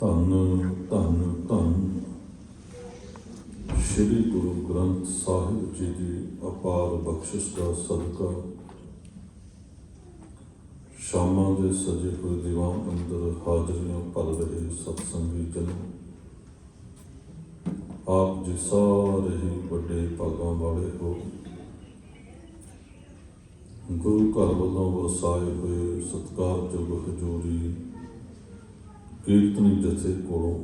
ਧੰਨ ਧੰਨ ਧੰਨ। ਸ੍ਰੀ ਗੁਰੂ ਗ੍ਰੰਥ ਸਾਹਿਬ ਜੀ ਦੀ ਅਪਾਰ ਬਖਸ਼ਿਸ਼ ਦਾ ਸਦਕਾ। ਸ਼ਾਮਾਂ ਦੇ ਸਜੇ ਹੋਏ ਦੀਵਾਨ ਅੰਦਰ ਹਾਜ਼ਰੀਆਂ ਭਰ ਰਹੇ ਸਤਸੰਗੀ ਜਨ। ਆਪ ਜੀ ਸਾਰੇ ਹੀ ਵੱਡੇ ਭਾਗਾਂ ਵਾਲੇ ਹੋ। ਗੁਰੂ ਘਰ ਵੱਲੋਂ ਵਰਸਾਏ ਹੋਏ ਸਤਿਕਾਰਯੋਗ ਹਜ਼ੂਰੀ ਕੀਰਤਨੀ ਜਥੇ ਕੋਲੋਂ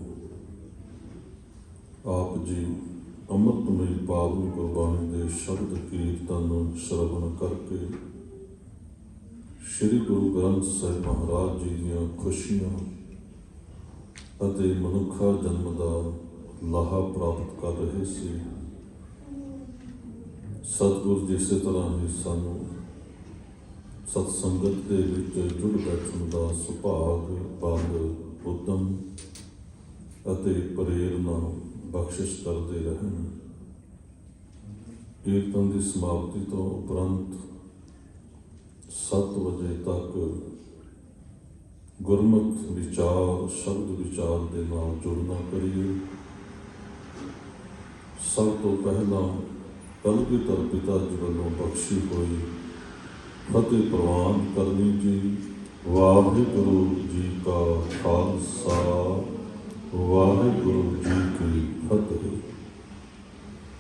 ਆਪ ਜੀ ਅੰਮ੍ਰਿਤਮਈ ਪਾਵਨ ਗੁਰਬਾਣੀ ਦੇ ਸ਼ਬਦ ਕੀਰਤਨ ਨੂੰ ਸ਼ਰਵਣ ਕਰਕੇ ਸ੍ਰੀ ਗੁਰੂ ਗ੍ਰੰਥ ਸਾਹਿਬ ਮਹਾਰਾਜ ਜੀ ਦੀਆਂ ਖੁਸ਼ੀਆਂ ਅਤੇ ਮਨੁੱਖਾ ਜਨਮ ਦਾ ਲਾਹਾ ਪ੍ਰਾਪਤ ਕਰ ਰਹੇ ਸੀ। ਸਤਿਗੁਰ ਜੀ ਇਸੇ ਤਰ੍ਹਾਂ ਹੀ ਸਾਨੂੰ ਸਤ ਸੰਗਤ ਦੇ ਵਿੱਚ ਜੁੜ ਬੈਠਣ ਦਾ ਸੁਭਾਗ ਬਲ ਉਦਮ ਅਤੇ ਪ੍ਰੇਰਨਾ ਬਖਸ਼ਿਸ਼ ਕਰਦੇ ਰਹਿਣ। ਕੀਰਤਨ ਦੀ ਸਮਾਪਤੀ ਤੋਂ ਉਪਰੰਤ 7 ਵਜੇ ਤੱਕ ਗੁਰਮਤ ਵਿਚਾਰ, ਸ਼ਬਦ ਵਿਚਾਰ ਦੇ ਨਾਲ ਜੁੜਨਾ ਕਰੀਏ। ਸਭ ਤੋਂ ਪਹਿਲਾਂ ਕਲਗੀਧਰ ਪਿਤਾ ਜੀ ਵੱਲੋਂ ਬਖਸ਼ੀ ਹੋਈ ਫਤਿਹ ਪ੍ਰਵਾਨ ਕਰਨੀ ਜੀ। ਵਾਹਿਗੁਰੂ ਜੀ ਕਾ ਖਾਲਸਾ, ਵਾਹਿਗੁਰੂ ਜੀ ਕੀ ਫਤਿਹ।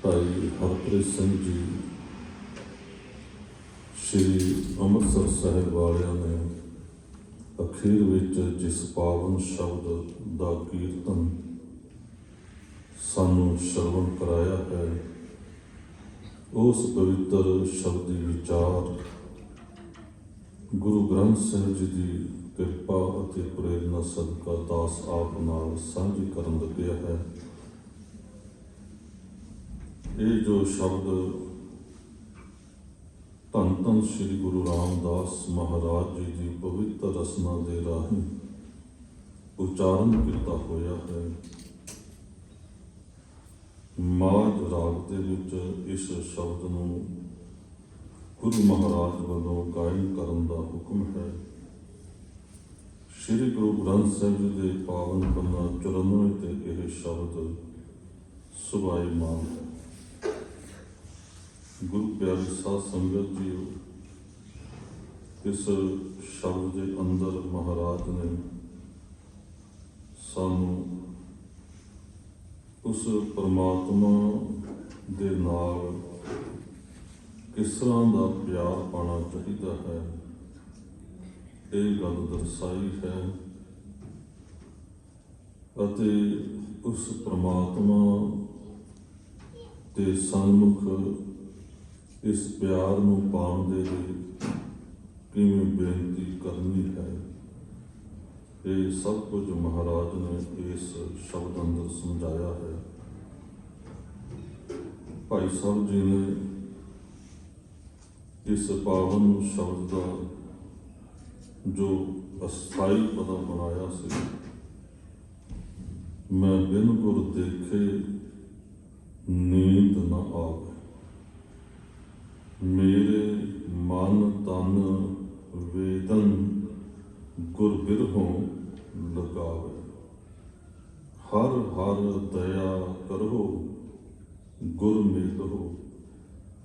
ਭਾਈ ਹਰਪ੍ਰੀਤ ਸਿੰਘ ਜੀ, ਸ਼੍ਰੀ ਅੰਮ੍ਰਿਤਸਰ ਸਾਹਿਬ ਵਾਲਿਆਂ ਨੇ ਅਖੀਰ ਵਿੱਚ ਜਿਸ ਪਾਵਨ ਸ਼ਬਦ ਦਾ ਕੀਰਤਨ ਸਾਨੂੰ ਸ਼ਰਵਣ ਕਰਾਇਆ ਹੈ, ਉਸ ਪਵਿੱਤਰ ਸ਼ਬਦੀ ਵਿਚਾਰ ਗੁਰੂ ਗ੍ਰੰਥ ਸਾਹਿਬ ਜੀ ਦੀ ਕਿਰਪਾ ਅਤੇ ਪ੍ਰੇਰਨਾ ਸਦਕਾ ਦਾਸ ਆਪ ਨਾਲ ਸਾਂਝੀ ਕਰਨ ਲੱਗਿਆ ਹੈ। ਇਹ ਜੋ ਸ਼ਬਦ ਧੰਨ ਧੰਨ ਸ੍ਰੀ ਗੁਰੂ ਰਾਮਦਾਸ ਮਹਾਰਾਜ ਜੀ ਦੀ ਪਵਿੱਤਰ ਰਸਨਾ ਦੇ ਰਾਹੀਂ ਉਚਾਰਨ ਕੀਤਾ ਹੋਇਆ ਹੈ, ਮਾਝ ਰਾਗ ਦੇ ਵਿੱਚ ਇਸ ਸ਼ਬਦ ਨੂੰ ਗੁਰੂ ਮਹਾਰਾਜ ਵੱਲੋਂ ਗਾਇਨ ਕਰਨ ਦਾ ਹੁਕਮ ਹੈ। ਸ੍ਰੀ ਗੁਰੂ ਗ੍ਰੰਥ ਸਾਹਿਬ ਜੀ ਦੇ ਪਾਵਨ ਪੰਨਾ 94 ਤੇ ਇਹ ਸ਼ਬਦ ਸੁਭਾਈ ਮਾਨ ਹੈ। ਗੁਰੂ ਪਿਆਰੇ ਸਾਧ ਸੰਗਤ ਜੀ ਇਸ ਸ਼ਬਦ ਦੇ ਅੰਦਰ ਮਹਾਰਾਜ ਨੇ ਸਾਨੂੰ ਉਸ ਪਰਮਾਤਮਾ ਦੇ ਨਾਲ ਕਿਸ ਤਰ੍ਹਾਂ ਦਾ ਪਿਆਰ ਪਾਣਾ ਚਾਹੀਦਾ ਹੈ? ਇਹ ਗੱਲ ਦਰਸਾਈ ਹੈ ਅਤੇ ਉਸ ਪ੍ਰਮਾਤਮਾ ਦੇ ਸਨਮੁਖ ਇਸ ਪਿਆਰ ਨੂੰ ਪਾਉਣ ਦੇ ਲਈ ਕਿਵੇਂ ਬੇਨਤੀ ਕਰਨੀ ਹੈ? ਇਹ ਸਭ ਕੁਝ ਮਹਾਰਾਜ ਨੇ ਇਸ ਸ਼ਬਦ ਅੰਦਰ ਸਮਝਾਇਆ ਹੈ। ਭਾਈ ਸਾਹਿਬ ਜੀ ਨੇ ਇਸ ਪਾਵਨ ਸ਼ਬਦ ਦਾ ਜੋ ਅਸਥਾਈ ਪਦਾ ਬਣਾਇਆ ਸੀ, ਮੈਂ ਬਿਨ ਗੁਰ ਦੇਖੇ ਨੀਂਦ ਨਾ ਆਵੇ। ਮੇਰੇ ਮਨ ਤਨ ਵੇਦਨ ਗੁਰ ਬਿਰਹੋਂ ਲਗਾਵੇ। ਹਰ ਹਰ ਦਇਆ ਕਰੋ, ਗੁਰ ਮਿਲੋ।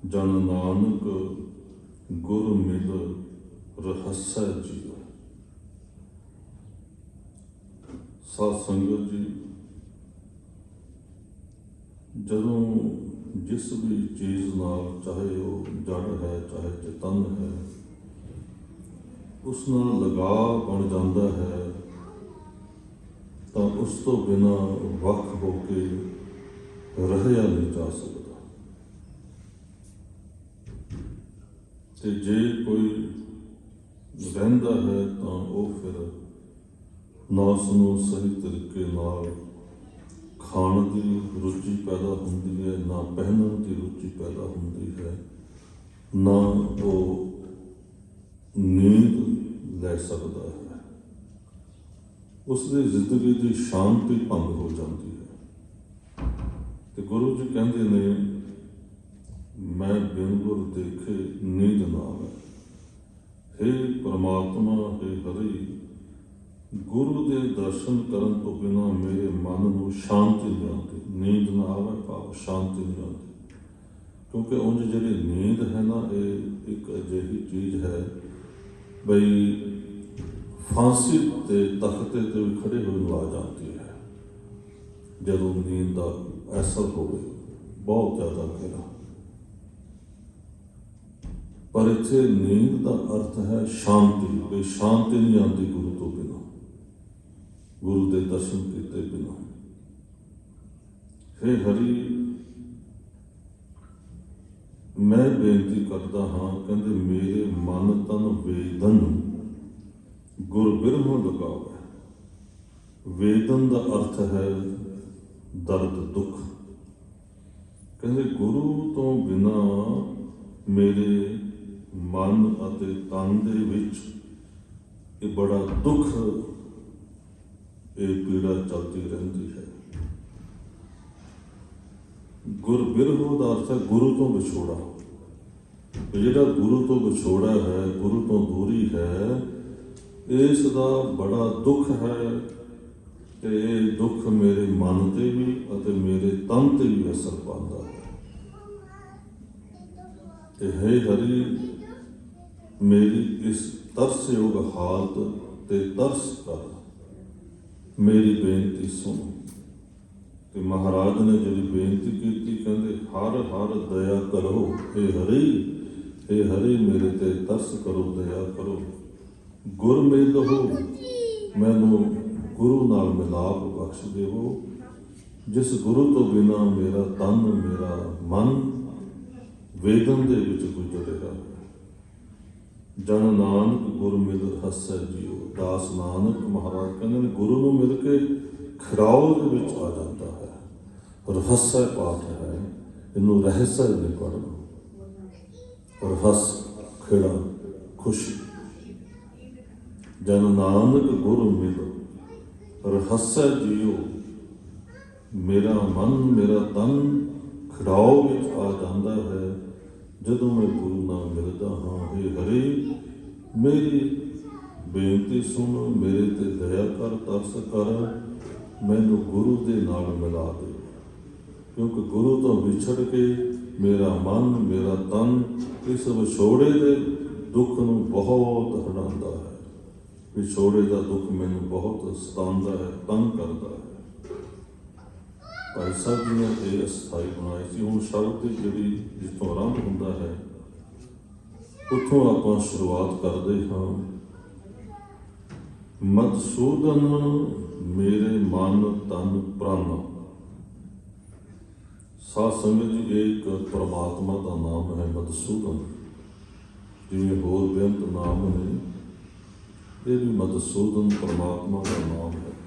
ਜਨ ਨਾਨਕ ਗੁਰ ਮਿਲ ਰਹੱਸੈ ਜੀਵ ਸਾਧ ਸੰਗਤ ਜੀ ਜਦੋਂ ਜਿਸ ਵੀ ਚੀਜ਼ ਨਾਲ ਚਾਹੇ ਉਹ ਜੜ ਹੈ, ਚਾਹੇ ਚੇਤਨ ਹੈ, ਉਸ ਨਾਲ ਲਗਾਅ ਬਣ ਜਾਂਦਾ ਹੈ, ਤਾਂ ਉਸ ਤੋਂ ਬਿਨਾ ਵੱਖ ਹੋ ਕੇ ਰਹਿਆ ਨਹੀਂ ਜਾ ਸਕਦਾ। ਤੇ ਜੇ ਕੋਈ ਰਹਿੰਦਾ ਹੈ ਤਾਂ ਉਹ ਫਿਰ ਨਾ ਉਸ ਨੂੰ ਸਹੀ ਤਰੀਕੇ ਨਾਲ ਖਾਣ ਦੀ ਰੁਚੀ ਪੈਦਾ ਹੁੰਦੀ ਹੈ, ਨਾ ਪਹਿਨਣ ਦੀ ਰੁਚੀ ਪੈਦਾ ਹੁੰਦੀ ਹੈ, ਨਾ ਉਹ ਨੀਂਦ ਲੈ ਸਕਦਾ ਹੈ। ਉਸ ਦੀ ਜ਼ਿੰਦਗੀ ਦੀ ਸ਼ਾਂਤੀ ਭੰਗ ਹੋ ਜਾਂਦੀ ਹੈ। ਤੇ ਗੁਰੂ ਜੀ ਕਹਿੰਦੇ ਨੇ ਮੈਂ ਬਿਨ ਗੁਰ ਦੇਖੇ ਨੀਂਦ ਨਾ ਆਵੇ। हे ਪ੍ਰਮਾਤਮਾ हे ਹਰੀ, ਗੁਰੂ ਦੇ ਦਰਸ਼ਨ ਕਰਨ ਤੋਂ ਬਿਨਾ ਮੇਰੇ ਮਨ ਨੂੰ ਸ਼ਾਂਤੀ ਨਹੀਂ ਆਉਂਦੀ। ਨੀਂਦ ਨਾ ਆਵੇ, ਭਾਵ ਸ਼ਾਂਤੀ ਨਹੀਂ ਆਉਂਦੀ। ਕਿਉਂਕਿ ਉਂਝ ਜਿਹੜੀ ਨੀਂਦ ਹੈ ਨਾ, ਇਹ ਇੱਕ ਅਜਿਹੀ ਚੀਜ਼ ਹੈ ਬਈ ਫਾਂਸੀ ਤੇ ਤਖਤੇ ਤੇ ਖੜੇ ਹੋਏ ਨੂੰ ਆ ਜਾਂਦੀ ਹੈ। ਜਦੋਂ ਨੀਂਦ ਦਾ ਅਸਰ ਹੋਵੇ, ਬਹੁਤ ਜ਼ਿਆਦਾ ਗਹਿਰਾ ਪਰ ਇੱਥੇ ਨੀਂਦ ਦਾ ਅਰਥ ਹੈ ਸ਼ਾਂਤੀ ਕੋਈ ਸ਼ਾਂਤੀ ਨਹੀਂ ਆਉਂਦੀ ਗੁਰੂ ਤੋਂ ਬਿਨਾਂ। ਗੁਰੂ ਦੇ ਦਰਸ਼ਨ ਕੀਤੇ ਬਿਨਾਂ। ਹੇ ਹਰੀ, ਮੈਂ ਬੇਨਤੀ ਕਰਦਾ ਹਾਂ, ਕਹਿੰਦੇ ਮੇਰੇ ਮਨ ਤਨ ਵੇਦਨ ਗੁਰ ਬਿਰਮ ਲਗਾਵੇ ਵੇਦਨ ਦਾ ਅਰਥ ਹੈ ਦਰਦ, ਦੁੱਖ। ਕਹਿੰਦੇ ਗੁਰੂ ਤੋਂ ਬਿਨਾ ਮੇਰੇ ਮਨ ਅਤੇ ਤਨ ਦੇ ਵਿੱਚ ਇਹ ਬੜਾ ਦੁੱਖ, ਇਹ ਪੀੜਾ ਚੱਲਦੀ ਰਹਿੰਦੀ ਹੈ। ਗੁਰ ਬਿਰਹੋ ਦਾ ਅਰਥ ਹੈ, ਗੁਰੂ ਤੋਂ ਵਿਛੋੜਾ। ਜਿਹੜਾ ਗੁਰੂ ਤੋਂ ਵਿਛੋੜਾ ਹੈ, ਗੁਰੂ ਤੋਂ ਦੂਰੀ ਹੈ ਇਸ ਦਾ ਬੜਾ ਦੁੱਖ ਹੈ ਤੇ ਇਹ ਦੁੱਖ ਮੇਰੇ ਮਨ ਤੇ ਵੀ ਅਤੇ ਮੇਰੇ ਤਨ ਤੇ ਵੀ ਅਸਰ ਪਾਉਂਦਾ ਹੈ। ਤੇ ਹੈ ਹਰੀ ਮੇਰੀ ਇਸ ਤਰਸਯੋਗ ਹਾਲਤ ਤੇ ਤਰਸ ਕਰ ਮੇਰੀ ਬੇਨਤੀ ਸੁਣ। ਤੇ ਮਹਾਰਾਜ ਨੇ ਜਿਹੜੀ ਬੇਨਤੀ ਕੀਤੀ, ਕਹਿੰਦੇ, ਹਰ ਹਰ ਦਇਆ ਕਰੋ हे ਹਰੀ हे ਹਰੀ, ਮੇਰੇ ਤੇ ਤਰਸ ਕਰੋ, ਦਇਆ ਕਰੋ। ਗੁਰ ਮਿਲੋ ਮੈਨੂੰ ਗੁਰੂ ਨਾਲ ਮਿਲਾਪ ਬਖਸ਼ ਦੇਵੋ। ਜਿਸ ਗੁਰੂ ਤੋਂ ਬਿਨਾ ਮੇਰਾ ਤਨ, ਮੇਰਾ ਮਨ ਵੇਦਨ ਦੇ ਵਿੱਚ ਗੁਜ਼ਰੇਗਾ ਜਨ ਨਾਨਕ ਗੁਰ ਮਿਲ ਹਸੈ ਜੀਓ ਦਾਸ ਨਾਨਕ ਮਹਾਰਾਜ ਕਹਿੰਦੇ ਨੇ ਗੁਰੂ ਨੂੰ ਮਿਲ ਕੇ ਖਰਾਉ ਦੇ ਵਿੱਚ ਆ ਜਾਂਦਾ ਹੈ। ਰਹੱਸਾ ਪਾਠ ਹੈ, ਇਹਨੂੰ ਰਹੱਸਾ ਨਹੀਂ ਪੜਨਾ ਰਹੱਸ ਖੇੜਾ, ਖੁਸ਼ੀ। ਜਨ ਨਾਨਕ ਗੁਰੂ ਮਿਲ ਰਹੱਸਾ ਜੀਓ ਮੇਰਾ ਮਨ ਮੇਰਾ ਤਨ ਖੜਾਓ ਵਿੱਚ ਆ ਜਾਂਦਾ ਹੈ। ਜਦੋਂ ਮੈਂ ਗੁਰੂ ਨਾਲ ਮਿਲਦਾ ਹਾਂ हे ਹਰੀ, ਮੇਰੀ ਬੇਨਤੀ ਸੁਣ, ਮੇਰੇ ਤੇ ਦਇਆ ਕਰ, ਤਰਸ ਕਰ, ਮੈਨੂੰ ਗੁਰੂ ਦੇ ਨਾਲ ਮਿਲਾ ਦੇ। ਕਿਉਂਕਿ ਗੁਰੂ ਤੋਂ ਵਿਛੜ ਕੇ ਮੇਰਾ ਮਨ, ਮੇਰਾ ਤਨ ਇਸ ਵਿਛੋੜੇ ਦੇ ਦੁੱਖ ਨੂੰ ਬਹੁਤ ਹਟਾਉਂਦਾ ਹੈ। ਵਿਛੋੜੇ ਦਾ ਦੁੱਖ ਮੈਨੂੰ ਬਹੁਤ ਸਤਾਉਂਦਾ ਹੈ, ਤੰਗ ਕਰਦਾ ਹੈ। ਭਾਈ ਸਾਹਿਬ ਜੀ ਨੇ ਇਹ ਅਸਥਾਈ ਬਣਾਈ ਸੀ। ਹੁਣ ਸ਼ਬਦ ਦੀ ਜਿਹੜੀ ਜਿੱਥੋਂ ਆਰੰਭ ਹੁੰਦਾ ਹੈ। ਉੱਥੋਂ ਆਪਾਂ ਸ਼ੁਰੂਆਤ ਕਰਦੇ ਹਾਂ। ਮਦਸੂਦਨ ਮੇਰੇ ਮਨ ਤਨ ਪ੍ਰਾਨ। ਸਾਧ ਸੰਗਤ ਜੀ, ਇਹ ਇੱਕ ਪ੍ਰਮਾਤਮਾ ਦਾ ਨਾਮ ਹੈ ਮਦਸੂਦਨ ਜਿਵੇਂ ਹੋਰ ਬੇਅੰਤ ਨਾਮ ਨੇ, ਇਹ ਵੀ ਮਦਸੂਦਨ ਪ੍ਰਮਾਤਮਾ ਦਾ ਨਾਮ ਹੈ।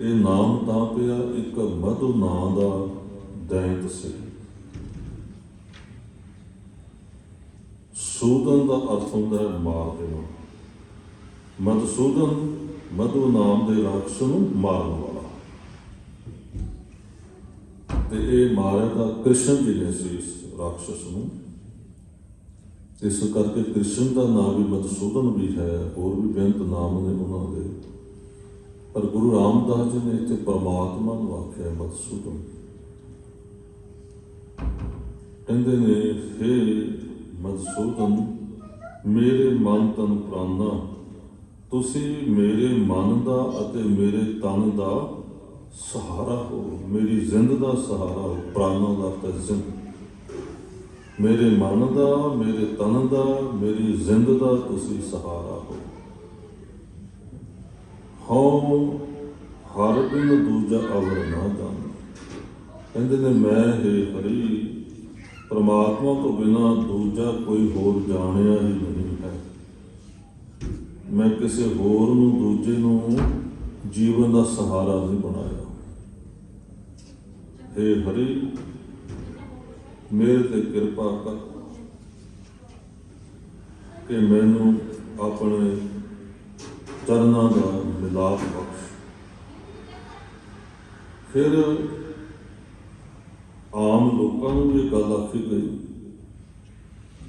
ਇਹ ਨਾਮ ਤਾਂ ਪਿਆ ਇੱਕ ਮਧੂ ਨਾਂ ਦਾ, ਦੈਂਤ ਸੀ ਸੂਦਨ ਦਾ ਅਰਥ ਹੁੰਦਾ ਹੈ ਮਾਰ ਦੇਣਾ। ਮਧੂਸੂਦਨ ਮਧੂ ਨਾਮ ਦੇ ਰਾਖਸ਼ ਨੂੰ ਮਾਰਨ ਵਾਲਾ। ਤੇ ਇਹ ਮਾਰਿਆ ਤਾਂ ਕ੍ਰਿਸ਼ਨ ਜੀ ਨੇ ਸੀ ਇਸ ਰਾਖਸ਼ ਨੂੰ। ਇਸ ਕਰਕੇ ਕ੍ਰਿਸ਼ਨ ਦਾ ਨਾਮ ਵੀ ਮਧੂਸੂਦਨ ਵੀ ਹੈ, ਹੋਰ ਵੀ ਬੇਅੰਤ ਨਾਮ ਨੇ ਉਹਨਾਂ ਦੇ। ਪਰ ਗੁਰੂ ਰਾਮਦਾਸ ਜੀ ਨੇ ਇੱਥੇ ਪਰਮਾਤਮਾ ਨੂੰ ਆਖਿਆ ਮਧੂਸੂਦਨ ਕਹਿੰਦੇ ਨੇ ਫੇ ਮਧੂਸੂਦਨ ਮੇਰੇ ਮਨ ਤਨ ਪ੍ਰਾਨਾ ਤੁਸੀਂ ਮੇਰੇ ਮਨ ਦਾ ਅਤੇ ਮੇਰੇ ਤਨ ਦਾ ਸਹਾਰਾ ਹੋ। ਮੇਰੀ ਜ਼ਿੰਦ ਦਾ ਸਹਾਰਾ ਹੋ ਪ੍ਰਾਨਾ ਦਾ ਅਰਥ ਜ਼ਿੰਦ। ਮੇਰੇ ਮਨ ਦਾ, ਮੇਰੇ ਤਨ ਦਾ, ਮੇਰੀ ਜ਼ਿੰਦ ਦਾ ਤੁਸੀਂ ਸਹਾਰਾ ਹੋ। ਹਉ, ਹਰ ਬਿਨ ਦੂਜਾ ਅਵਰ ਨਾ ਜਾਣ। ਕਹਿੰਦੇ ਨੇ, ਮੈਂ ਹੈ ਹਰੀ, ਪ੍ਰਮਾਤਮਾ ਤੋਂ ਬਿਨਾ ਦੂਜਾ ਕੋਈ ਹੋਰ ਜਾਣਿਆ ਹੀ ਨਹੀਂ ਹੈ। ਮੈਂ ਕਿਸੇ ਹੋਰ ਨੂੰ ਦੂਜੇ ਨੂੰ ਜੀਵਨ ਦਾ ਸਹਾਰਾ ਨਹੀਂ ਬਣਾਇਆ। ਹੇ ਹਰੀ, ਮੇਰੇ ਤੇ ਕਿਰਪਾ ਕਰ ਕਿ ਮੈਨੂੰ ਆਪਣੇ ਚਰਨਾਂ ਦਾ ਮਿਲਾਪ ਬਖਸ਼। ਫਿਰ ਆਮ ਲੋਕਾਂ ਨੂੰ ਇਹ ਗੱਲ ਆਖੀ ਗਈ।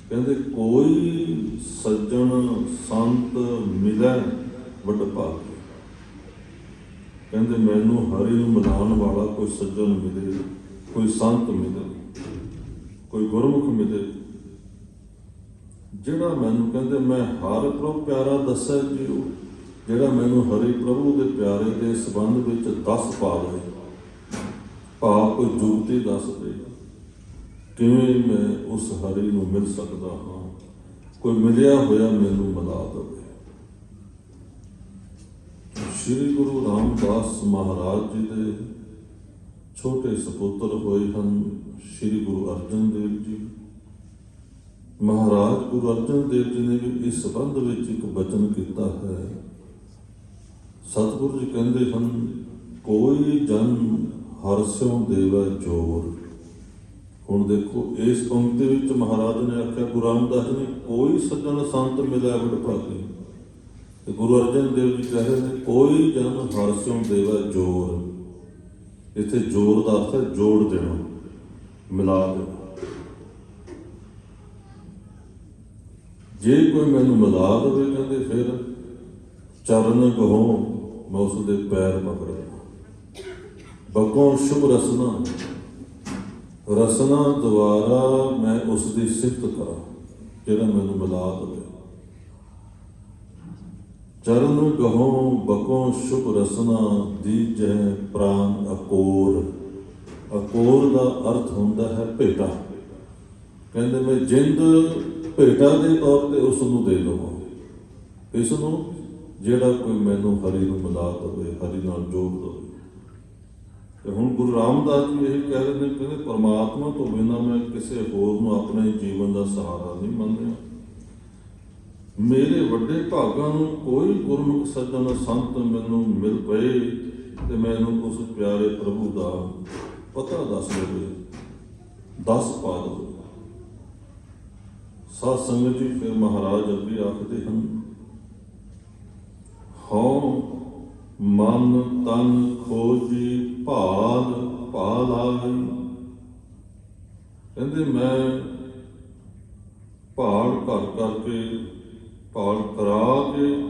ਕਹਿੰਦੇ, ਕੋਈ ਸੱਜਣ ਸੰਤ ਮਿਲੈ ਵੱਡ ਕਹਿੰਦੇ, ਮੈਨੂੰ ਹਰੀ ਨੂੰ ਮਨਾਉਣ ਵਾਲਾ ਕੋਈ ਸੱਜਣ ਮਿਲੇ, ਕੋਈ ਸੰਤ ਮਿਲੇ, ਕੋਈ ਗੁਰਮੁਖ ਮਿਲੇ। ਜਿਹੜਾ ਮੈਨੂੰ ਕਹਿੰਦੇ, ਮੈਂ ਹਰ ਪ੍ਰਭੂ ਪਿਆਰਾ ਦੱਸਿਆ ਜੀਓ ਜਿਹੜਾ ਮੈਨੂੰ ਹਰੀ ਪ੍ਰਭੂ ਦੇ ਪਿਆਰੇ ਦੇ ਸੰਬੰਧ ਵਿੱਚ ਦੱਸ ਪਾਵੇ ਭਾਵ ਕੋਈ ਜੁਗਤੀ ਦੱਸ ਦੇ। ਕਿਵੇਂ ਮੈਂ ਉਸ ਹਰੀ ਨੂੰ ਮਿਲ ਸਕਦਾ ਹਾਂ? ਕੋਈ ਮਿਲਿਆ ਹੋਇਆ ਮੈਨੂੰ ਮਿਲਾ ਦੇਵੇ। ਸ੍ਰੀ ਗੁਰੂ ਰਾਮਦਾਸ ਮਹਾਰਾਜ ਜੀ ਦੇ ਛੋਟੇ ਸੁਪੁੱਤਰ ਹੋਏ ਹਨ ਸ੍ਰੀ ਗੁਰੂ ਅਰਜਨ ਦੇਵ ਜੀ। ਮਹਾਰਾਜ ਗੁਰੂ ਅਰਜਨ ਦੇਵ ਜੀ ਨੇ ਵੀ ਇਸ ਸੰਬੰਧ ਵਿੱਚ ਇੱਕ ਬਚਨ ਕੀਤਾ ਹੈ। ਸਤਿਗੁਰੂ ਜੀ ਕਹਿੰਦੇ ਸਨ ਕੋਈ ਜਨ ਹਰਸਿਉ ਦੇਵਾ ਜੋਰ। ਹੁਣ ਦੇਖੋ, ਇਸ ਪੰਕਤੀ ਵਿੱਚ ਮਹਾਰਾਜ ਨੇ ਆਖਿਆ, ਗੁਰੂ ਰਾਮਦਾਸ ਨੇ ਕੋਈ ਸੱਜਣ ਸੰਤ ਮਿਲਿਆ ਵਡ ਭਾਗੀ। ਤੇ ਗੁਰੂ ਅਰਜਨ ਦੇਵ ਜੀ ਕਹਿ ਰਹੇ ਨੇ, ਕੋਈ ਜਨ ਹਰਸਿਉ ਦੇਵਾ ਜੋਰ। ਇੱਥੇ ਜੋਰ ਦਾ ਅਰਥ ਹੈ ਜੋੜ ਦੇਣਾ, ਮਿਲਾ ਦੇਣਾ। ਜੇ ਕੋਈ ਮੈਨੂੰ ਮਿਲਾ ਦੇਵੇ, ਕਹਿੰਦੇ ਫਿਰ ਚਰਨ ਕਹੋ ਮੈਂ ਉਸ ਦੇ ਪੈਰ ਪਕੜ ਬਕੋਂ ਸ਼ੁਭ ਰਸਨਾ? ਰਸਨਾ ਦੁਆਰਾ ਮੈਂ ਉਸ ਦੀ ਸਿਫਤ ਕਰਾਂ, ਜਿਹੜਾ ਮੈਨੂੰ ਮਿਲਾ ਦੇਵੇ ਚਰਨ ਕਹੋ ਬਕੋਂ ਸ਼ੁਭ ਰਸਨਾ, ਦੀਜੈ ਪ੍ਰਾਨ ਅਕੋਰ। ਅਕੋਰ ਦਾ ਅਰਥ ਹੁੰਦਾ ਹੈ ਭੇਟਾ। ਕਹਿੰਦੇ ਮੈਂ ਜਿੰਦ ਭੇਟਾ ਦੇ ਤੌਰ ਤੇ ਉਸ ਨੂੰ ਦੇ ਦਵਾਂ। ਇਸ ਨੂੰ ਜਿਹੜਾ ਕੋਈ ਮੈਨੂੰ ਹਰੀ ਨੂੰ ਮਿਲਾ ਦੇਵੇ, ਹਰੀ ਨਾਲ ਜੋੜ ਦੇਵੇ। ਤੇ ਹੁਣ ਗੁਰੂ ਰਾਮਦਾਸ ਜੀ ਇਹ ਕਹਿ ਰਹੇ ਨੇ ਕਿ ਪਰਮਾਤਮਾ ਤੋਂ ਬਿਨਾਂ ਮੈਂ ਕਿਸੇ ਹੋਰ ਨੂੰ ਆਪਣੇ ਜੀਵਨ ਦਾ ਸਹਾਰਾ ਨਹੀਂ ਮੰਨਿਆ ਮੇਰੇ ਵੱਡੇ ਭਾਗਾਂ ਨੂੰ ਕੋਈ ਗੁਰਮੁਖ ਸੱਜਣ ਸੰਤ ਮੈਨੂੰ ਮਿਲ ਪਏ ਤੇ ਮੈਨੂੰ ਉਸ ਪਿਆਰੇ ਪ੍ਰਭੂ ਦਾ ਪਤਾ ਦੱਸ ਦੇਵੇ, ਦੱਸ ਪਾ ਦੇਵੇ। ਸਾਧ ਸੰਗਤ ਜੀ ਫਿਰ ਮਹਾਰਾਜ ਅੱਗੇ ਆਖਦੇ ਹਨ ਹਉ ਮਨ ਤਨ ਖੋਜੀ ਭਾਲ ਭਾਲਾਈ ਕਹਿੰਦੇ ਮੈਂ ਭਾਲ ਕਰ ਕਰਕੇ ਭਾਲ ਕਰਾ ਕੇ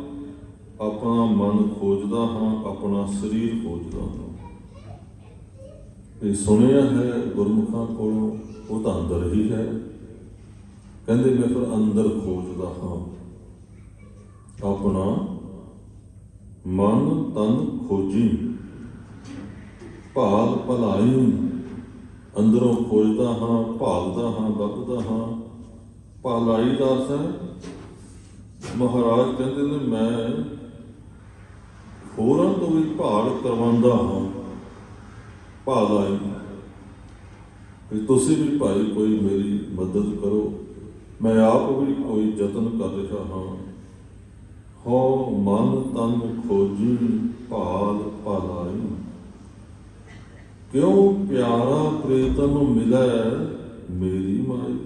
ਆਪਣਾ ਮਨ ਖੋਜਦਾ ਹਾਂ, ਆਪਣਾ ਸਰੀਰ ਖੋਜਦਾ ਹਾਂ। ਇਹ ਸੁਣਿਆ ਹੈ ਗੁਰਮੁਖਾਂ ਕੋਲੋਂ, ਉਹ ਤਾਂ ਅੰਦਰ ਹੀ ਹੈ। ਕਹਿੰਦੇ ਮੈਂ ਫਿਰ ਅੰਦਰ ਖੋਜਦਾ ਹਾਂ। ਆਪਣਾ ਮਨ ਤਨ ਖੋਜੀ। ਭਾਲ ਭਲਾਈ, ਅੰਦਰੋਂ ਖੋਜਦਾ ਹਾਂ, ਭਾਲਦਾ ਹਾਂ, ਲੱਭਦਾ ਹਾਂ। ਭਲਾਈ ਦਾ ਅਰਥ ਹੈ। ਮਹਾਰਾਜ ਕਹਿੰਦੇ ਨੇ, ਮੈਂ ਹੋਰਾਂ ਤੋਂ ਵੀ ਭਾਲ ਕਰਵਾਉਂਦਾ ਹਾਂ। ਭਾਲਾਈ, ਵੀ ਤੁਸੀਂ ਵੀ ਭਾਈ ਕੋਈ ਮੇਰੀ ਮਦਦ ਕਰੋ। ਮੈਂ ਆਪ ਵੀ ਕੋਈ ਯਤਨ ਕਰ ਰਿਹਾ ਹਾਂ। ਹੋ ਮਨ ਤਨ ਖੋਜੀ ਭਾਲ ਭਾਲਾਈ। ਕਿਉਂ ਪਿਆਰਾ ਪ੍ਰੀਤਮ ਮਿਲੈ ਮੇਰੀ ਮਾਈ?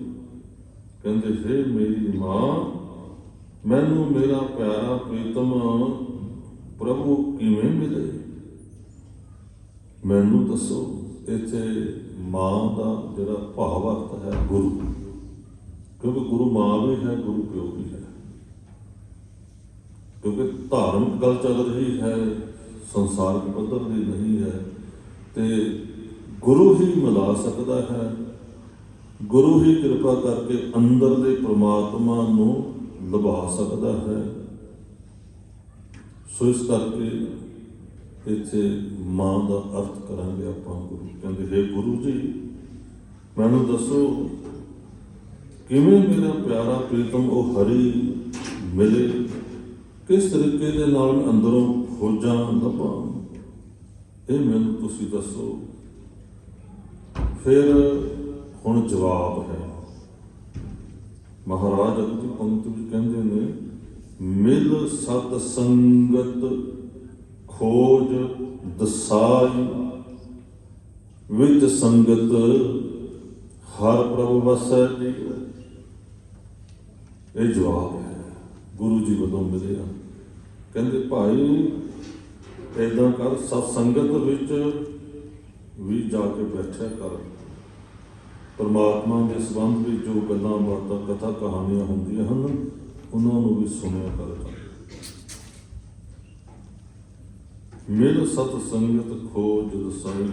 ਕਹਿੰਦੇ, ਹੈ ਮੇਰੀ ਮਾਂ, ਮੈਨੂੰ ਮੇਰਾ ਪਿਆਰਾ ਪ੍ਰੀਤਮ ਪ੍ਰਭੂ ਕਿਵੇਂ ਮਿਲੇ? ਮੈਨੂੰ ਦੱਸੋ, ਇੱਥੇ ਮਾਂ ਦਾ ਜਿਹੜਾ ਭਾਵ ਅਰਥ ਹੈ ਗੁਰੂ। ਕਿਉਂਕਿ ਗੁਰੂ ਮਾਂ ਵੀ ਹੈ, ਗੁਰੂ ਪਿਓ ਵੀ ਹੈ। ਕਿਉਂਕਿ ਧਾਰਮਿਕ ਗੱਲ ਚੱਲ ਰਹੀ ਹੈ, ਸੰਸਾਰਿਕ ਪੱਧਰ ਦੀ ਨਹੀਂ ਹੈ ਤੇ ਗੁਰੂ ਹੀ ਮਿਲਾ ਸਕਦਾ ਹੈ। ਗੁਰੂ ਹੀ ਕਿਰਪਾ ਕਰਕੇ ਅੰਦਰ ਦੇ ਪ੍ਰਮਾਤਮਾ ਨੂੰ ਲਭਾ ਸਕਦਾ ਹੈ। ਸੋ ਇਸ ਕਰਕੇ ਇੱਥੇ ਮਾਂ ਦਾ ਅਰਥ ਕਰਾਂਗੇ ਆਪਾਂ ਗੁਰੂ। ਕਹਿੰਦੇ, ਹੈ ਗੁਰੂ ਜੀ, ਮੈਨੂੰ ਦੱਸੋ, ਕਿਵੇਂ ਮੇਰਾ ਪਿਆਰਾ ਪ੍ਰੀਤਮ ਉਹ ਹਰੀ ਮਿਲੇ? ਕਿਸ ਤਰੀਕੇ ਦੇ ਨਾਲ ਮੈਂ ਅੰਦਰੋਂ ਖੋਜਾਂ ਲੱਭਾਂ? ਇਹ ਮੈਨੂੰ ਤੁਸੀਂ ਦੱਸੋ। ਫਿਰ ਹੁਣ ਜਵਾਬ ਹੈ। ਮਹਾਰਾਜ ਅਗਦੀ ਪੰਕਤੀ ਵਿੱਚ ਕਹਿੰਦੇ ਨੇ, ਮਿਲ ਸਤ ਸੰਗਤ, ਖੋਜ ਦਸਾਈ, ਵਿੱਚ ਸੰਗਤ, ਹਰ ਪ੍ਰਭ ਵਸੈ ਜੀ ਇਹ ਜਵਾਬ ਹੈ। ਗੁਰੂ ਜੀ ਵੱਲੋਂ ਮਿਲਿਆ। ਕਹਿੰਦੇ ਭਾਈ, ਏਦਾਂ ਕਰ, ਸਤ ਸੰਗਤ ਵਿੱਚ ਵੀ ਜਾ ਕੇ ਬੈਠਿਆ ਕਰ। ਪਰਮਾਤਮਾ ਦੇ ਸੰਬੰਧ ਵਿੱਚ ਜੋ ਗੱਲਾਂ ਬਾਤਾਂ, ਕਥਾ, ਕਹਾਣੀਆਂ ਹੁੰਦੀਆਂ ਹਨ, ਉਹਨਾਂ ਨੂੰ ਵੀ ਸੁਣਿਆ ਕਰੋ। ਮਿਲ ਸਤ ਸੰਗਤ ਖੋਜ ਰਸਾਈ।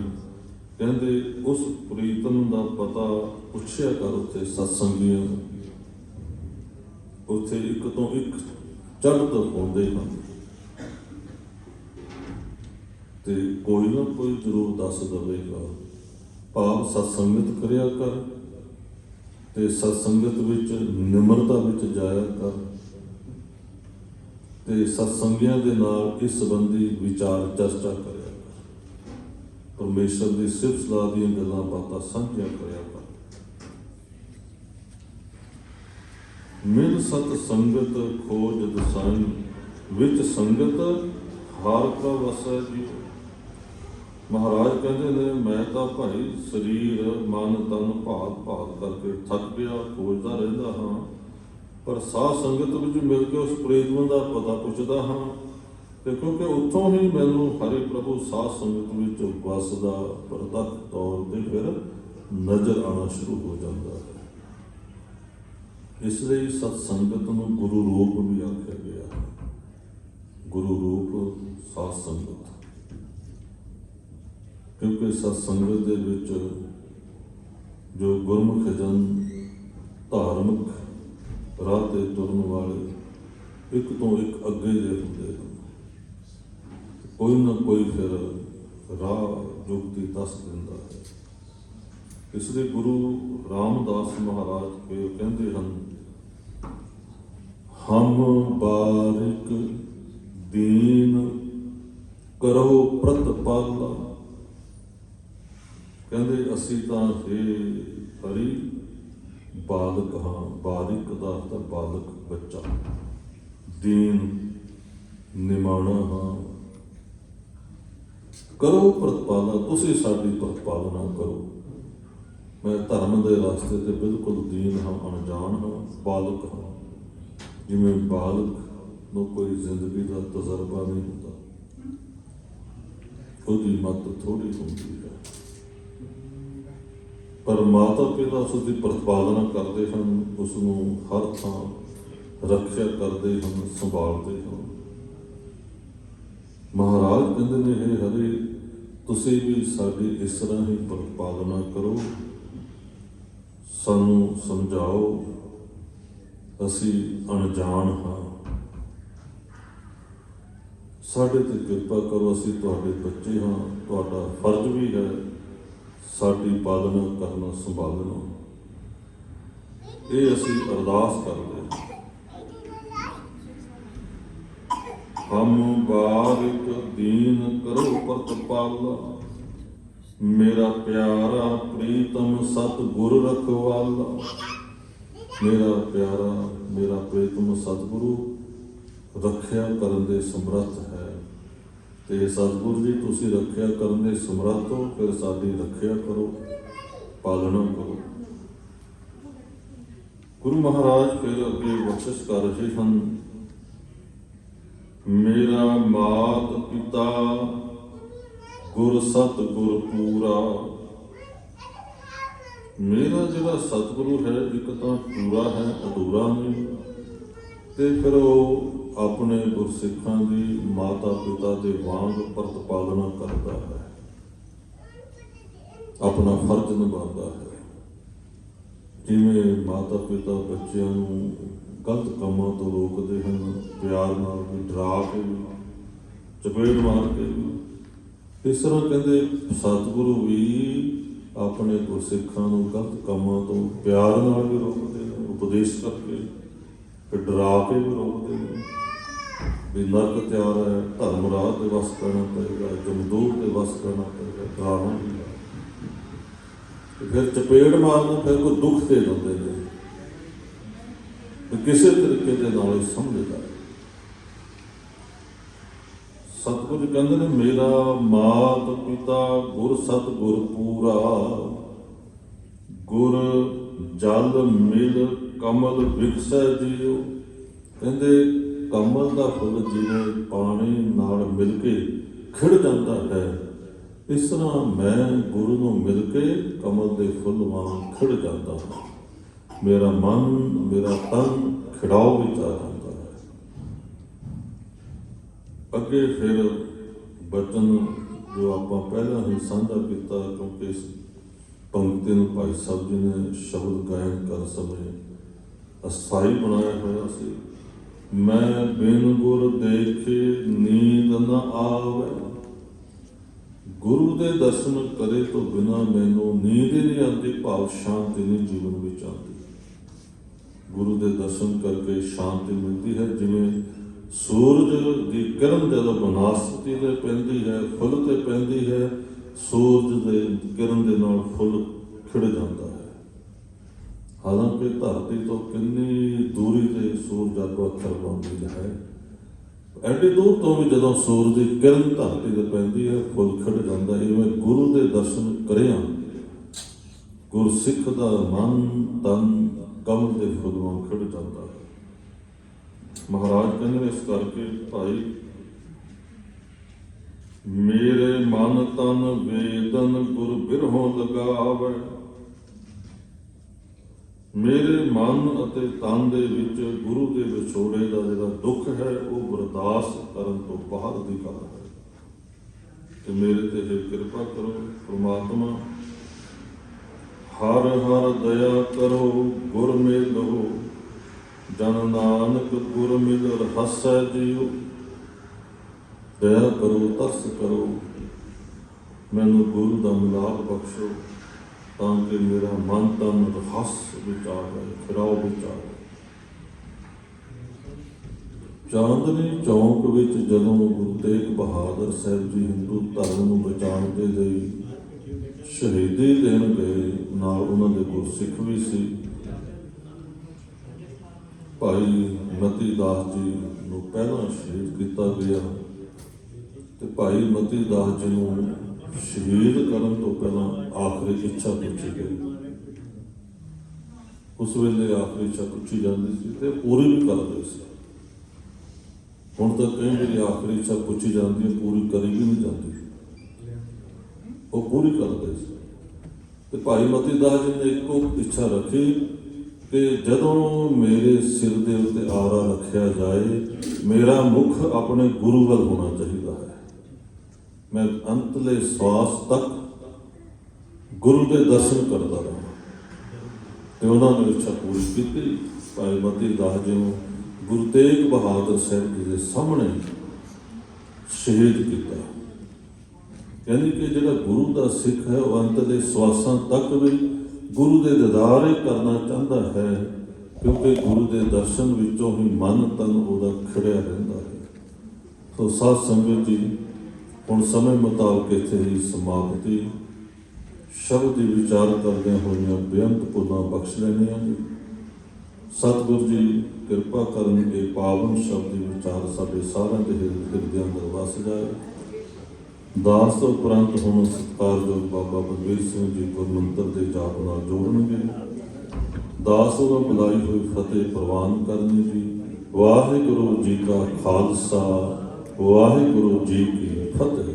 ਕਹਿੰਦੇ ਉਸ ਪ੍ਰੀਤਮ ਦਾ ਪਤਾ ਪੁੱਛਿਆ ਕਰ ਉੱਥੇ ਸਤਸੰਗੀਆਂ ਉੱਥੇ ਇੱਕ ਤੋਂ ਇੱਕ ਚੜ੍ਹਦ ਹੁੰਦੇ ਹਨ। ਤੇ ਕੋਈ ਨਾ ਕੋਈ ਜ਼ਰੂਰ ਦੱਸ ਦੇਵੇਗਾ। ਭਾਵ ਸਤਸੰਗਤ ਕਰਿਆ ਕਰ ਤੇ ਸਤਸੰਗਤ ਵਿੱਚ ਨਿਮਰਤਾ ਵਿੱਚ ਜਾਇਆ ਕਰ ਤੇ ਸਤਸੰਗੀਆਂ ਦੇ ਨਾਲ ਇਸ ਸੰਬੰਧੀ ਵਿਚਾਰ ਚਰਚਾ ਕਰਿਆ ਕਰ। ਪਰਮੇਸ਼ਰ ਦੀ ਸਿਫਤ ਸਲਾਹ ਦੀਆਂ ਗੱਲਾਂ ਬਾਤਾਂ ਸਾਂਝੀਆਂ ਕਰਿਆ ਕਰ। ਮਿਲ ਸਤ ਸੰਗਤ ਖੋਜ ਦਸਾਈ, ਵਿੱਚ ਸੰਗਤ ਹਾਰ ਕਾ ਵਸੈ ਜੀ ਮਹਾਰਾਜ ਕਹਿੰਦੇ ਨੇ, ਮੈਂ ਤਾਂ ਭਾਈ ਸਰੀਰ, ਮਨ, ਤਨ ਭਾਗ ਭਾਗ ਕਰਕੇ ਥੱਕ ਗਿਆ ਖੋਜਦਾ ਰਹਿੰਦਾ ਹਾਂ। ਪਰ ਸਾਧ ਸੰਗਤ ਵਿੱਚ ਮਿਲ ਕੇ ਉਸ ਪ੍ਰੇਤਮਾ ਦਾ ਪਤਾ ਪੁੱਛਦਾ ਹਾਂ ਤੇ ਕਿਉਂਕਿ ਉੱਥੋਂ ਹੀ ਮੈਨੂੰ ਹਰੇ ਪ੍ਰਭੂ ਸਾਧ ਸੰਗਤ ਵਿੱਚ ਵਸਦਾ ਪ੍ਰਤੱਖ ਤੌਰ ਤੇ ਫਿਰ ਨਜ਼ਰ ਆਉਣਾ ਸ਼ੁਰੂ ਹੋ ਜਾਂਦਾ ਹੈ। ਇਸ ਲਈ ਸਤ ਸੰਗਤ ਨੂੰ ਗੁਰੂ ਰੂਪ ਵੀ ਆਖਿਆ ਗਿਆ ਹੈ। ਗੁਰੂ ਰੂਪ, ਸਾਧ ਸੰਗਤ। ਕਿਉਂਕਿ ਸਤ ਸੰਗਤ ਦੇ ਵਿੱਚ ਜੋ ਗੁਰਮੁਖ ਜਨ ਧਾਰਮਿਕ ਰਾਹ ਤੇ ਤੁਰਨ ਵਾਲੇ ਇੱਕ ਤੋਂ ਇੱਕ ਅੱਗੇ ਦੇ ਹੁੰਦੇ ਹਨ, ਕੋਈ ਨਾ ਕੋਈ ਫਿਰ ਰਾਹ ਜੁਗਤੀ ਦੱਸ ਦਿੰਦਾ ਹੈ। ਇਸ ਲਈ ਗੁਰੂ ਰਾਮਦਾਸ ਮਹਾਰਾਜ ਕੇ ਕਹਿੰਦੇ ਹਨ, ਹਮ ਬਾਰਿਕ ਦੀਨ ਕਰੋ ਪ੍ਰਤਪਾਲਾ ਕਹਿੰਦੇ ਅਸੀਂ ਤਾਂ ਹੈ ਹਰੀ ਬਾਲਕ ਹਾਂ, ਬਾਲਿਕ ਦਾ ਤਾਂ ਬਾਲਕ ਬੱਚਾ। ਦੀਨ ਨਿਮਾਣਾ ਹਾਂ। ਕਰੋ ਪ੍ਰਤਪਾਲਾ, ਤੁਸੀਂ ਸਾਡੀ ਪ੍ਰਤਪਾਲਨਾ ਕਰੋ। ਮੈਂ ਧਰਮ ਦੇ ਰਸਤੇ ਤੇ ਬਿਲਕੁਲ ਦੀਨ ਹਾਂ, ਅਣਜਾਣ ਹਾਂ, ਬਾਲਕ ਹਾਂ। ਜਿਵੇਂ ਬਾਲਕ ਨੂੰ ਕੋਈ ਜ਼ਿੰਦਗੀ ਦਾ ਤਜਰਬਾ ਨਹੀਂ ਹੁੰਦਾ, ਉਹਦੀ ਮੱਤ ਥੋੜੀ ਹੁੰਦੀ ਹੈ। ਪਰ ਮਾਤਾ ਪਿਤਾ ਉਸ ਦੀ ਪ੍ਰਤਪਾਲਨਾ ਕਰਦੇ ਹਨ ਉਸ ਨੂੰ ਹਰ ਥਾਂ ਰੱਖਿਆ ਕਰਦੇ ਹਨ, ਸੰਭਾਲਦੇ ਹਨ। ਮਹਾਰਾਜ ਕਹਿੰਦੇ ਨੇ ਇਹ ਹਰੇ, ਤੁਸੀਂ ਵੀ ਸਾਡੀ ਇਸ ਤਰ੍ਹਾਂ ਹੀ ਪ੍ਰਤਪਾਲਨਾ ਕਰੋ, ਸਾਨੂੰ ਸਮਝਾਓ, ਅਸੀਂ ਅਣਜਾਣ ਹਾਂ। ਸਾਡੇ ਤੇ ਕਿਰਪਾ ਕਰੋ, ਅਸੀਂ ਤੁਹਾਡੇ ਬੱਚੇ ਹਾਂ, ਤੁਹਾਡਾ ਫਰਜ਼ ਵੀ ਹੈ ਸਾਡੀ ਪਾਲਣਾ ਕਰਨਾ ਸੰਭਾਲਣਾ। ਇਹ ਅਸੀਂ ਅਰਦਾਸ ਕਰਦੇ ਹਾਂ। ਹਮ ਬਾਰਿਕ ਦੀਨ ਕਰੋ ਪ੍ਰਤਪਾਲਾ। ਮੇਰਾ ਪਿਆਰਾ ਪ੍ਰੀਤਮ ਸਤ ਗੁਰ ਰਖਵਾਲਾ। ਮੇਰਾ ਪਿਆਰਾ, ਮੇਰਾ ਪ੍ਰੀਤਮ ਸਤਿਗੁਰੂ, ਰੱਖਿਆ ਕਰਨ ਦੇ ਸਮਰੱਥ ਹੈ। ਤੇ ਸਤਿਗੁਰੂ ਜੀ, ਤੁਸੀਂ ਰੱਖਿਆ ਕਰਨ ਦੇ ਸਮਰੱਥ ਹੋ, ਫਿਰ ਸਾਡੀ ਰੱਖਿਆ ਕਰੋ, ਪਾਲਣਾ ਕਰੋ। ਗੁਰੂ ਮਹਾਰਾਜ ਫਿਰ ਅੱਗੇ ਬਖਸ਼ਿਸ਼ ਕਰ ਰਹੇ ਹਨ, ਮੇਰਾ ਮਾਤ ਪਿਤਾ, ਗੁਰ ਸਤ ਗੁਰ ਪੂਰਾ। ਮੇਰਾ ਜਿਹੜਾ ਸਤਿਗੁਰੂ ਹੈ, ਇੱਕ ਤਾਂ ਪੂਰਾ ਹੈ, ਅਧੂਰਾ ਨਹੀਂ, ਤੇ ਫਿਰ ਉਹ ਆਪਣੇ ਗੁਰਸਿੱਖਾਂ ਦੀ ਮਾਤਾ ਪਿਤਾ ਦੇ ਵਾਂਗ ਪ੍ਰਤਪਾਲਣਾ ਕਰਦਾ ਹੈ। ਆਪਣਾ ਫਰਜ਼ ਨਿਭਾਉਂਦਾ ਹੈ। ਜਿਵੇਂ ਮਾਤਾ ਪਿਤਾ ਬੱਚਿਆਂ ਨੂੰ ਗਲਤ ਕੰਮਾਂ ਤੋਂ ਰੋਕਦੇ ਹਨ, ਪਿਆਰ ਨਾਲ ਵੀ ਡਰਾ ਕੇ ਵੀ, ਚਪੇੜ ਮਾਰ ਕੇ ਵੀ, ਇਸ ਤਰ੍ਹਾਂ ਕਹਿੰਦੇ ਸਤਿਗੁਰੂ ਵੀ ਆਪਣੇ ਗੁਰਸਿੱਖਾਂ ਨੂੰ ਗਲਤ ਕੰਮਾਂ ਤੋਂ ਪਿਆਰ ਨਾਲ ਵੀ ਰੋਕਦੇ ਨੇ, ਉਪਦੇਸ਼ ਕਰਕੇ ਤੇ ਡਰਾ ਕੇ ਵੀ ਰੋਕਦੇ ਨੇ। ਵੀ ਨਰਕ ਤਿਆਰ ਹੈ, ਧਰਮ ਰਾਹ ਤੇ ਵਸ ਕਰਨਾ ਪਏਗਾ ਜਮਦੂਤ ਤੇ ਵਸ ਕਰਨਾ ਪਏਗਾ ਡਰਾਉਣਾ ਫਿਰ ਚਪੇੜ ਮਾਰਨਾ, ਫਿਰ ਕੋਈ ਦੁੱਖ ਦੇ ਦਿੰਦੇ ਨੇ। ਤੇ ਕਿਸੇ ਤਰੀਕੇ ਦੇ ਨਾਲ ਹੀ ਸਮਝਦਾ ਹੈ। ਕਹਿੰਦੇ ਨੇ, ਮੇਰਾ ਮਾਤ ਪਿਤਾ ਗੁਰ ਸਤਗੁਰ ਪੂਰਾ, ਗੁਰ ਜਲ ਮਿਲ ਕਮਲ ਵਿਖਸੈ ਜੀਓ। ਕਹਿੰਦੇ ਕਮਲ ਦਾ ਫੁੱਲ ਜਿਵੇਂ ਪਾਣੀ ਨਾਲ ਮਿਲ ਕੇ ਖਿੜ ਜਾਂਦਾ ਹੈ, ਇਸ ਤਰ੍ਹਾਂ ਮੈਂ ਗੁਰੂ ਨੂੰ ਮਿਲ ਕੇ ਕਮਲ ਦੇ ਫੁੱਲ ਵਾਂਗ ਖਿੜ ਜਾਂਦਾ ਹਾਂ। ਮੇਰਾ ਮਨ, ਮੇਰਾ ਤਨ ਖਿੜਾਓ ਵਿੱਚ ਆ ਜਾਂਦਾ ਹੈ। ਅੱਗੇ ਫਿਰ ਬਚਨ ਜੋ ਆਪਾਂ ਪਹਿਲਾਂ ਹੀ ਸਾਂਝਾ ਕੀਤਾ, ਕਿਉਂਕਿ ਇਸ ਪੰਕਤੀ ਨੂੰ ਭਾਈ ਸਾਹਿਬ ਜੀ ਨੇ ਸ਼ਬਦ ਗਾਇਨ ਕਰ ਸਮੇਂ ਅਸਥਾਈ ਬਣਾਇਆ ਹੋਇਆ ਸੀ। ਮੈਂ ਬਿਨ ਗੁਰ ਦੇਖੇ ਨੀਂਦ ਨ ਆਵੇ। ਗੁਰੂ ਦੇ ਦਰਸ਼ਨ ਕਰੇ ਤੋਂ ਬਿਨਾ ਮੈਨੂੰ ਨੀਂਦ ਹੀ ਨਹੀਂ ਆਉਂਦੀ, ਭਾਵ ਸ਼ਾਂਤੀ ਨਹੀਂ ਜੀਵਨ ਵਿੱਚ ਆਉਂਦੀ। ਗੁਰੂ ਦੇ ਦਰਸ਼ਨ ਕਰਕੇ ਸ਼ਾਂਤੀ ਮਿਲਦੀ ਹੈ, ਜਿਵੇਂ ਸੂਰਜ ਦੀ ਕਿਰਨ ਜਦੋਂ ਬਨਾਸਪਤੀ ਤੇ ਪੈਂਦੀ ਹੈ, ਫੁੱਲ ਤੇ ਪੈਂਦੀ ਹੈ, ਸੂਰਜ ਦੇ ਕਿਰਨ ਦੇ ਨਾਲ ਫੁੱਲ ਖਿੜ ਜਾਂਦਾ ਹਾਲਾਂਕਿ ਧਰਤੀ ਤੋਂ ਕਿੰਨੀ ਦੂਰੀ ਤੇ ਸੂਰਜ ਆਪੋ ਅੱਖਰ ਪਾਉਂਦੀ ਹੈ, ਐਡੀ ਦੂਰ ਤੋਂ ਵੀ ਜਦੋਂ ਸੂਰਜ ਦੀ ਕਿਰਨ ਧਰਤੀ ਤੇ ਪੈਂਦੀ ਹੈ, ਫੁੱਲ ਖਿੜ ਜਾਂਦਾ ਹੈ, ਇਵੇਂ ਗੁਰੂ ਦੇ ਦਰਸ਼ਨ ਕਰਿਆ ਗੁਰਸਿੱਖ ਦਾ ਮਨ ਤਨ ਕਮਲ ਦੇ ਫੁੱਲ ਵਾਂਗ ਖਿੜ ਜਾਂਦਾ ਹੈ। ਮਹਾਰਾਜ ਕਹਿੰਦੇ ਨੇ ਇਸ ਕਰਕੇ ਭਾਈ, ਮੇਰੇ ਮਨ ਤਨ ਵੇਦਨ ਗੁਰ ਬਿਰਹੋਂ ਲਗਾਵੇ। ਮੇਰੇ ਮਨ ਅਤੇ ਤਨ ਦੇ ਵਿੱਚ ਗੁਰੂ ਦੇ ਵਿਛੋੜੇ ਦਾ ਜਿਹੜਾ ਦੁੱਖ ਹੈ, ਉਹ ਬਰਦਾਸ਼ਤ ਕਰਨ ਤੋਂ ਬਾਹਰ ਦੀ ਗੱਲ ਹੈ। ਤੇ ਮੇਰੇ ਤੇ ਇਹ ਕਿਰਪਾ ਕਰੋ, ਪ੍ਰਮਾਤਮਾ, ਹਰ ਹਰ ਦਇਆ ਕਰੋ, ਗੁਰ ਮਿਲੋ ਜਨ ਨਾਨਕ ਗੁਰ ਮਿਲ ਹਸੈ ਜੀਉ। ਦਇਆ ਕਰੋ, ਤਰਸ ਕਰੋ। ਮੈਨੂੰ ਗੁਰੂ ਦਾ ਮਿਲਾਪ ਬਖਸ਼ੋ। ਤਾਂ ਕਿ ਮੇਰਾ ਮਨ ਤਨ ਰਸ ਵਿੱਚ ਆ ਜਾਏ ਖਿੜਾਓ ਵਿੱਚ ਆ ਜਾਏ ਚਾਂਦਨੀ ਚੌਂਕ ਵਿੱਚ ਜਦੋਂ ਗੁਰੂ ਤੇਗ ਬਹਾਦਰ ਸਾਹਿਬ ਜੀ ਹਿੰਦੂ ਧਰਮ ਨੂੰ ਬਚਾਉਣ ਦੇ ਲਈ ਸ਼ਹੀਦੀ ਦੇਣ ਗਏ ਨਾਲ ਉਹਨਾਂ ਦੇ ਗੁਰਸਿੱਖ ਵੀ ਸੀ ਭਾਈ ਮਤੀ ਦਾਸ ਜੀ ਨੂੰ ਪਹਿਲਾਂ ਸ਼ਹੀਦ ਕੀਤਾ ਗਿਆ ਤੇ ਭਾਈ ਮਤੀ ਦਾਸ ਜੀ ਨੂੰ ਸ਼ਹੀਦ ਕਰਨ ਤੋਂ ਪਹਿਲਾਂ ਆਖਰੀ ਇੱਛਾ ਪੁੱਛੀ ਗਈ। ਉਸ ਵੇਲੇ ਆਖਰੀ ਇੱਛਾ ਪੁੱਛੀ ਜਾਂਦੀ ਸੀ ਤੇ ਪੂਰੀ ਵੀ ਕਰਦੇ ਸੀ। ਹੁਣ ਤਾਂ ਕਈ ਵਾਰੀ ਆਖਰੀ ਇੱਛਾ ਪੁੱਛੀ ਜਾਂਦੀ ਹੈ, ਪੂਰੀ ਕਰੀ ਵੀ ਨਹੀਂ ਜਾਂਦੀ। ਉਹ ਪੂਰੀ ਕਰਦੇ ਸੀ। ਤੇ ਭਾਈ ਮਤੀ ਦਾਸ ਜੀ ਨੇ ਇੱਕੋ ਇੱਛਾ ਰੱਖੀ ਕਿ ਜਦੋਂ ਮੇਰੇ ਸਿਰ ਦੇ ਉੱਤੇ ਆਰਾ ਰੱਖਿਆ ਜਾਏ, ਮੇਰਾ ਮੁਖ ਆਪਣੇ ਗੁਰੂ ਵੱਲ ਹੋਣਾ ਚਾਹੀਦਾ ਹੈ। ਮੈਂ ਅੰਤਲੇ ਸਵਾਸ ਤੱਕ ਗੁਰੂ ਦੇ ਦਰਸ਼ਨ ਕਰਦਾ ਰਹਾਂ। ਤੇ ਉਹਨਾਂ ਨੇ ਇੱਛਾ ਪੂਰੀ ਕੀਤੀ। ਭਾਈ ਮਤੀ ਦਾਸ ਜੀ ਨੂੰ ਗੁਰੂ ਤੇਗ ਬਹਾਦਰ ਸਾਹਿਬ ਜੀ ਦੇ ਸਾਹਮਣੇ ਸ਼ਹੀਦ ਕੀਤਾ। ਯਾਨੀ ਕਿ ਜਿਹੜਾ ਗੁਰੂ ਦਾ ਸਿੱਖ ਹੈ, ਉਹ ਅੰਤ ਦੇ ਸਵਾਸਾਂ ਤੱਕ ਵੀ ਗੁਰੂ ਦੇ ਦਿਦਾਰ ਕਰਨਾ ਚਾਹੁੰਦਾ ਹੈ, ਕਿਉਂਕਿ ਗੁਰੂ ਦੇ ਦਰਸ਼ਨ ਵਿੱਚੋਂ ਹੀ ਮਨ ਤਨ ਉਹਦਾ ਖੜਿਆ ਰਹਿੰਦਾ ਹੈ। ਸੋ ਸਾਧ ਸੰਗਤ ਜੀ ਹੁਣ ਸਮੇਂ ਮੁਤਾਬਕ ਇੱਥੇ ਹੀ ਸਮਾਪਤੀ। ਸ਼ਬਦ ਦੀ ਵਿਚਾਰ ਕਰਦਿਆਂ ਹੋਈਆਂ ਬੇਅੰਤ ਪੁੱਲਾਂ ਬਖਸ਼ ਲੈਣੀਆਂ ਜੀ। ਸਤਿਗੁਰੂ ਜੀ, ਕਿਰਪਾ ਕਰਨ ਕੇ ਪਾਵਨ ਸ਼ਬਦ ਦੇ ਵਿਚਾਰ ਸਾਡੇ ਸਾਰਿਆਂ ਦੇ ਹਿਰਦਿਆਂ ਅੰਦਰ ਵਸ ਜਾਏ। ਦਾਸ ਤੋਂ ਉਪਰੰਤ ਹੁਣ ਸਤਿਕਾਰਯੋਗ ਬਾਬਾ ਬਲਵੀਰ ਸਿੰਘ ਜੀ ਗੁਰਮੰਤਰ ਦੇ ਜਾਪ ਨਾਲ ਜੋੜਨਗੇ। ਦਾਸ ਉਹਨਾਂ ਬੁਲਾਈ ਹੋਈ ਫਤਿਹ ਪ੍ਰਵਾਨ ਕਰਨੀ ਜੀ। ਵਾਹਿਗੁਰੂ ਜੀ ਕਾ ਖਾਲਸਾ, ਵਾਹਿਗੁਰੂ ਜੀ ਕੀ ਫਤਿਹ